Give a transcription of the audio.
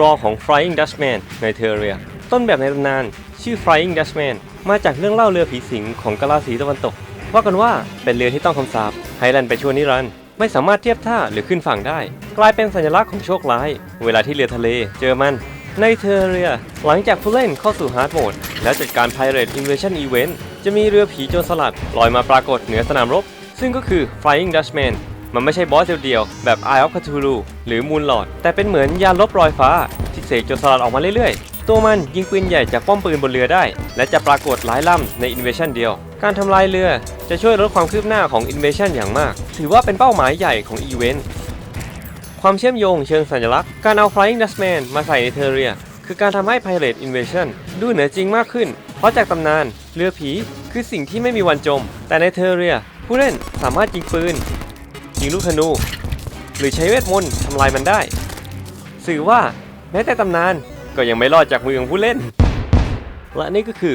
รอของ Flying Dutchman ในเทเรีย ต้นแบบในตำนานชื่อ Flying Dutchman มาจากเรื่องเล่าเรือผีสิงของกาลาสีตะวันตก ว่ากันว่าเป็นเรือที่ต้องคำสาปให้แล่นไปชั่วนิรันดร์ไม่สามารถเทียบท่าหรือขึ้นฝั่งได้ กลายเป็นสัญลักษณ์ของโชคร้าย เวลาที่เรือทะเลเจอมัน ในเทเรีย หลังจากผู้เล่นเข้าสู่ฮาร์ดโหมดแล้วจัดการ Pirate Invasion Event จะมีเรือผีโจรสลัดลอยมาปรากฏเหนือสนามรบ ซึ่งก็คือ Flying Dutchman มันไม่ใช่บอสเดียวๆแบบ Eye of Cthulhu หรือ Moonlord แต่เป็นเหมือนยานลบลอยฟ้า ที่เสกโจรสลัดออกมาเรื่อยๆ ตัวมันยิงปืนใหญ่จากป้อมปืนบนเรือได้ และจะปรากฏหลายลำใน Invasion เดียว การทำลายเรือจะช่วยลดความคืบหน้าของ Invasion อย่างมาก ถือว่าเป็นเป้าหมายใหญ่ของอีเวนต์ความเชื่อมโยงเชิงสัญลักษณ์การเอา Flying Dustman มาใส่ในเทเรียคือการทำให้ Pirate Invasion ดูเหนือจริงมากขึ้น เพราะจากตำนาน เรือผีคือสิ่งที่ไม่มีวันจม แต่ในเทเรีย ผู้เล่นสามารถยิงปืน ยิงลูกธนู หรือใช้เวทมนต์ทำลายมันได้ สื่อว่าแม้แต่ตำนานก็ยังไม่รอดจากมือของผู้เล่น และนี่ก็คือ